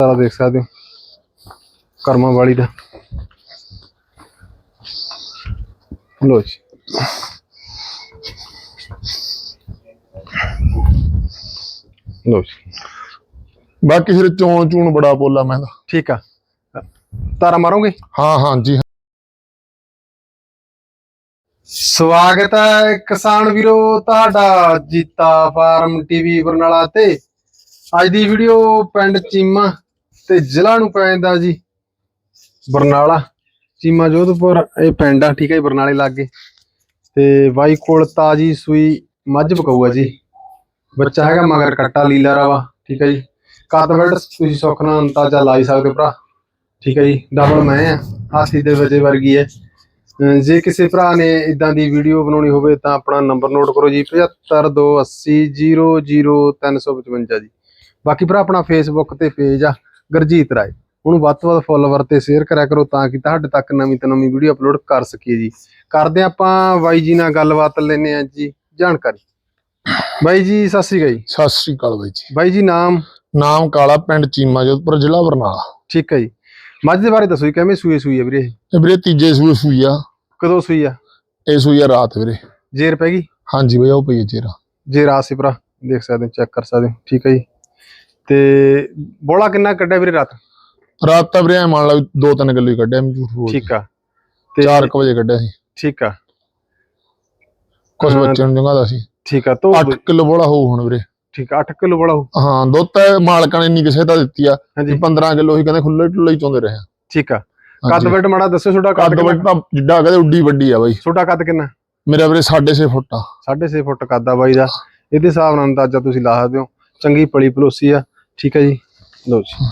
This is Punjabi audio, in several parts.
ਸਾਰਾ ਦੇਖ ਸਕਦੇ ਹੋ। ਕਰਮਾਂ ਵਾਲੀ ਦਾ। ਲੋ ਜੀ। ਲੋ ਜੀ। ਬਾਕੀ ਫਿਰ ਚੋਣ ਚੂਣ ਬੜਾ ਪੋਲਾ ਮੈਂ ਤਾਂ। ਠੀਕ ਆ। ਤਾਰਾ ਮਾਰੋਗੇ? ਹਾਂ ਹਾਂ ਜੀ ਸਵਾਗਤ ਹੈ ਕਿਸਾਨ ਵੀਰੋ ਤੁਹਾਡਾ ਜੀਤਾ ਫਾਰਮ ਟੀਵੀ ਬਰਨਾਲਾ ਤੇ। ਅੱਜ ਦੀ ਵੀਡੀਓ ਪਿੰਡ ਚੀਮਾ ਤੇ ਜ਼ਿਲ੍ਹਾ ਨੂੰ ਪੈ ਜਾਂਦਾ ਜੀ ਬਰਨਾਲਾ, ਚੀਮਾ ਜੋਧਪੁਰ, ਇਹ ਪਿੰਡ ਆ, ਠੀਕ ਹੈ ਬਰਨਾਲੇ ਲਾਗੇ। ਤੇ ਬਾਈ ਕੋਲ ਤਾਜੀ ਸੂਈ ਮੱਝ ਪਕਾਊ ਆ ਜੀ। ਬੱਚਾ ਹੈਗਾ ਮਗਰ ਕੱਟਾ, ਲੀਲਾ ਰਵਾ, ਠੀਕ ਹੈ ਜੀ। ਕੱਦ ਤੁਸੀਂ ਸੁੱਖ ਨਾਲ ਅੰਦਾਜ਼ਾ ਲਾਈ ਸਕਦੇ ਭਰਾ, ਠੀਕ ਹੈ ਜੀ। ਡਬਲ ਮੈਂ ਆ, ਹਾਸੀ ਦੇ ਵਜੇ ਵਰਗੀ ਹੈ ਜੇ ਕਿਸੇ ਭਰਾ ਨੇ ਇਦਾਂ ਦੀ ਵੀਡੀਓ ਬਣਾਉਣੀ ਹੋਵੇ ਤਾਂ ਆਪਣਾ ਨੰਬਰ ਨੋਟ ਕਰੋ ਜੀ 7528000355 ਜੀ। ਬਾਕੀ ਭਰਾ ਆਪਣਾ ਫੇਸਬੁੱਕ ਤੇ ਪੇਜ ਆ ਗੁਰਜੀਤ ਰਾਏ। ਉਹਨੂੰ ਵੱਧ ਤੋਂ ਵੱਧ ਫੋਲੋਵਰ ਤੇ ਸ਼ੇਅਰ ਕਰਿਆ ਕਰੋ ਤਾਂ ਕਿ ਤੁਹਾਡੇ ਤੱਕ ਨਵੀਂ ਤੋਂ ਨਵੀਂ ਵੀਡੀਓ ਅਪਲੋਡ ਕਰ ਸਕੀਏ ਜੀ। ਕਰਦੇ ਆਪਾਂ ਬਾਈ ਜੀ ਨਾਲ ਗੱਲਬਾਤ ਲੈਨੇ ਆ ਜੀ ਜਾਣਕਾਰੀ। ਬਾਈ ਜੀ ਸਤਿ ਸ਼੍ਰੀ ਅਕਾਲ ਜੀ। ਸਤਿ ਸ੍ਰੀ ਅਕਾਲ ਬਾਈ ਜੀ। ਬਾਈ ਜੀ ਨਾਮ? ਨਾਮ ਕਾਲਾ ਪਿੰਡ ਚੀਮਾ ਜੋਧਪੁਰ ਜ਼ਿਲ੍ਹਾ ਬਰਨਾਲਾ। ਠੀਕ ਹੈ ਜੀ। ਮੱਝ ਦੇ ਬਾਰੇ ਦੱਸੋ ਜੀ ਕਿਵੇਂ ਸੂਏ ਸੂਈ ਹੈ ਵੀਰੇ ਇਹ? ਵੀਰੇ ਤੀਜੇ ਸੂਏ ਸੂਈ ਆ। ਕਦੋਂ ਸੂਈ ਆ? ਇਹ ਸੂਈ ਆ ਰਾਤ ਵੀਰੇ। ਜੇਰ ਪੈ ਗਈ? ਹਾਂਜੀ ਬਈ ਉਹ ਪਈ ਚੇਰਾ ਜੇ ਰਾਤ ਸੀ ਭਰਾ। ਦੇਖ ਸਕਦੇ ਹੋ ਚੈੱਕ ਕਰ ਸਕਦੇ ਹੋ। ਠੀਕ ਹੈ ਜੀ। ਤੇ ਬੋਲਾ ਕਿੰਨਾ ਕੱਢਿਆ ਵੀਰੇ ਰਾਤ? ਰਾਤ ਤਾਂ ਵੀਰੇ ਐਂ ਮੰਨ ਲਾ ਵੀ ਦੋ ਤਿੰਨ ਕਿਲੋ ਹੀ ਕੱਢਿਆ ਮੈਂ ਝੂਠ ਬੋਲ ਠੀਕ ਆ। ਤੇ 4 ਵਜੇ ਕੱਢਿਆ ਸੀ। ਠੀਕ ਆ। ਕੁਝ ਹਾਂ। ਬੱਚਿਆਂ ਨੂੰ ਜੰਗਾਦਾ ਸੀ। ਠੀਕ ਆ ਤੋ 8 ਕਿਲੋ ਬੋਲਾ ਹੋਊ ਹੁਣ ਵੀਰੇ। ਠੀਕ ਆ 8 ਕਿਲੋ ਬੋਲਾ ਹੋ ਹਾਂ ਦੁੱਧ ਤਾਂ ਮਾਲਕਾਂ ਨੇ ਇੰਨੀ ਕਿਸੇ ਦਾ ਦਿੱਤੀ ਆ ਹਾਂਜੀ। ਵੀ 15 ਕਿਲੋ ਹੀ ਕਹਿੰਦੇ ਖੁੱਲੇ ਢੁੱਲੇ ਹੀ ਚੋਂਦੇ ਰਹੇ ਆ। ਠੀਕ ਆ। ਕੱਦ ਹਾਂਜੀ। ਵੱਡ ਮਾੜਾ ਦੱਸੋ ਤੁਹਾਡਾ ਕੱਦ ਕਿੰਨਾ? ਤਾਂ ਜਿੱਡਾ ਕਹਿੰਦੇ ਉੱਡੀ ਵੱਡੀ ਆ ਬਾਈ। ਤੁਹਾਡਾ ਕੱਦ ਕਿੰਨਾ? ਮੇਰਾ ਵੀਰੇ 6.5 ਫੁੱਟ ਆ। 6.5 ਫੁੱਟ ਕੱਦ ਆ ਬਾਈ ਦਾ। ਇਹਦੇ ਹਿਸਾਬ ਨਾਲ ਅੰਦਾਜ਼ਾ ਤੁਸੀਂ ਲਾ ਸਕਦੇ ਹੋ। ਚੰਗੀ ਪਲੀ ਪਲੋਸੀ ਆ। ਠੀਕ ਹੈ ਜੀ। ਲਓ ਜੀ।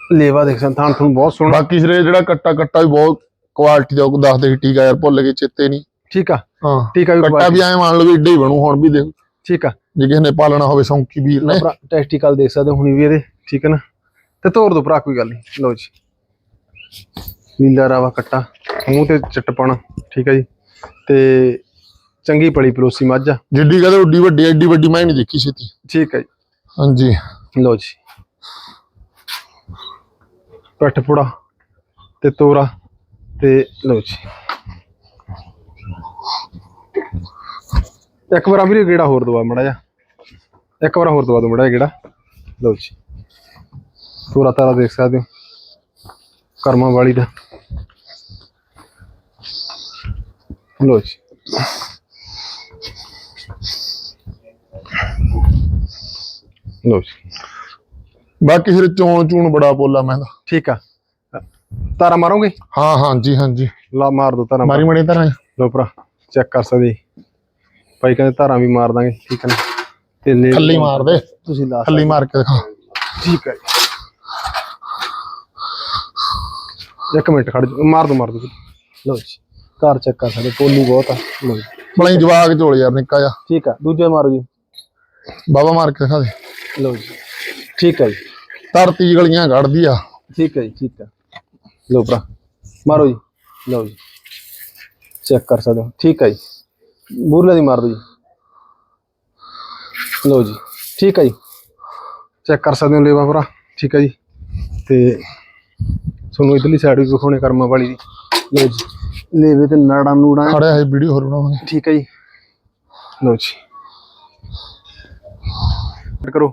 ਲੇਵਾ ਦੇਖ ਸਕਦੇ ਥਾਂ ਤੁਹਾਨੂੰ ਬਹੁਤ ਸੋਹਣਾ ਬਾਕੀ ਸਿਰੇ ਜਿਹੜਾ ਕੱਟਾ ਕੱਟਾ ਵੀ ਬਹੁਤ ਕੁਆਲਿਟੀ ਦਾ ਉਹ ਦੱਸਦੇ ਸੀ ਟੀਕਾ ਯਾਰ ਭੁੱਲ ਗਏ ਚੇਤੇ ਨਹੀਂ। ਠੀਕ ਆ। ਹਾਂ ਠੀਕ ਆ ਵੀ ਕੱਟਾ ਵੀ ਐਂ ਮੰਨ ਲਓ ਵੀ ਏਡਾ ਹੀ ਬਣੂ ਹੁਣ ਵੀ ਦੇਖ। ਠੀਕ ਆ। ਜੇ ਕਿਸੇ ਨੇ ਪਾਲਣਾ ਹੋਵੇ ਸ਼ੌਂਕੀ ਵੀਰ ਨੇ। ਟੈਸਟੀਕਲ ਦੇਖ ਸਕਦੇ ਹੁਣੀ ਵੀ ਇਹਦੇ ਠੀਕ ਹੈ ਨਾ? ਤੇ ਤੋੜ ਦੋ ਭਰਾ ਕੋਈ ਗੱਲ ਨਹੀਂ। ਲਓ ਜੀ। ਨੀਲਾ ਰਾਵਾ ਕੱਟਾ ਮੂੰਹ ਤੇ ਚਟਪਣ ਠੀਕ ਹੈ ਜੀ। ਤੇ ਚੰਗੀ ਪਲੀ ਪਲੋਸੀ ਮੱਝ ਆ। ਜਿੱਡੀ ਕਹਿੰਦੇ ਉੱਡੀ ਵੱਡੀ ਐਡੀ ਵੱਡੀ ਮੈਂ ਨਹੀਂ ਦੇਖੀ ਛੇਤੀ। ਠੀਕ ਹੈ ਜੀ। ਹਾਂਜੀ। ਲਓ ਜੀ। ਪੱਠ ਪੁੜਾ ਤੇ ਤੋਰਾ ਤੇ ਲਓ ਜੀ। ਇੱਕ ਵਾਰ ਵੀਰੇ ਗੇੜਾ ਹੋਰ ਦਵਾ ਮੜਾ ਜਾ ਇੱਕ ਵਾਰ ਹੋਰ ਦਵਾ ਦੋ ਮੜਾ ਗੇੜਾ। ਲਓ ਜੀ। ਤੋਰਾ ਤਾਰਾ ਦੇਖ ਸਕਦੇ ਹੋ। ਕਰਮਾਂ ਵਾਲੀ ਦਾ। ਲਓ ਜੀ। ਲਓ ਜੀ। ਬਾਕੀ ਸਿਰੇ ਚੋਣ ਚੂਣ ਬੜਾ ਪੋਲਾ ਮੈਂ ਤਾਂ। ਠੀਕ ਆ। ਤਾਰਾ ਮਾਰੋਗੇ? ਹਾਂ ਹਾਂਜੀ ਹਾਂਜੀ ਲਾ ਮਾਰ ਦੋ ਤਾਰਾ। ਮਾਰੀ ਮੜੀ ਤਰ੍ਹਾਂ ਲੋ ਭਰਾ ਚੈੱਕ ਕਰ ਸਕਦੇ। ਭਾਈ ਕਹਿੰਦੇ ਧਾਰਾਂ ਵੀ ਮਾਰ ਦਾਂਗੇ ਠੀਕ ਹੈ ਤੇ ਲੈ ਥੱਲੇ ਹੀ ਮਾਰ ਦੇ। ਤੁਸੀਂ ਲਾ ਥੱਲੇ ਹੀ ਮਾਰ ਕੇ ਦਿਖਾ। ਠੀਕ ਹੈ ਜੀ। ਇੱਕ ਮਿੰਟ ਖੜ ਮਾਰ ਦੋ ਮਾਰ ਦੋ। ਲੋ ਜੀ। ਘਰ ਚੈੱਕ ਕਰ ਸਕਦੇ ਪੋਲੀ ਬਹੁਤ ਆ। ਲਓ ਜੀ। ਬলাই ਜਵਾਗ ਝੋਲ ਯਾਰ ਨਿੱਕਾ ਜਾ ਠੀਕ ਆ ਦੂਜੇ ਮਾਰੋ ਜੀ। ਬਾਬਾ ਮਾਰ ਕੇ ਦਿਖਾ ਦੇ। ਲਓ ਜੀ। ਠੀਕ ਹੈ ਜੀ। ਧਰਤੀ ਗਲੀਆਂ ਕੱਢਦੀ ਆ। ਠੀਕ ਹੈ ਜੀ ਠੀਕ ਹੈ ਲੋ ਭਰਾ ਮਾਰੋ ਜੀ। ਲਓ ਜੀ। ਚੈੱਕ ਕਰ ਸਕਦੇ ਹੋ। ਠੀਕ ਹੈ ਜੀ। ਬੂਰਲੇ ਦੀ ਮਾਰ ਦੋ ਜੀ। ਲਓ ਜੀ। ਠੀਕ ਹੈ ਜੀ। ਚੈੱਕ ਕਰ ਸਕਦੇ ਹੋ ਲੇਵਾ ਭਰਾ। ਠੀਕ ਹੈ ਜੀ। ਤੇ ਤੁਹਾਨੂੰ ਇਧਰਲੀ ਸਾਈਡ ਵੀ ਵਿਖਾਉਣੇ ਕਰਮਾਂ ਵਾਲੀ ਦੀ। ਲਓ ਜੀ। ਲੇਵੇ ਤੇ ਨਾੜਾਂ ਨੂੜਾਂ ਖੜਿਆ ਹੈ ਵੀਡੀਓ ਹੋਰ ਬਣਾਵਾਂਗੇ। ਠੀਕ ਹੈ ਜੀ। ਲਓ ਜੀ। ਕਰੋ।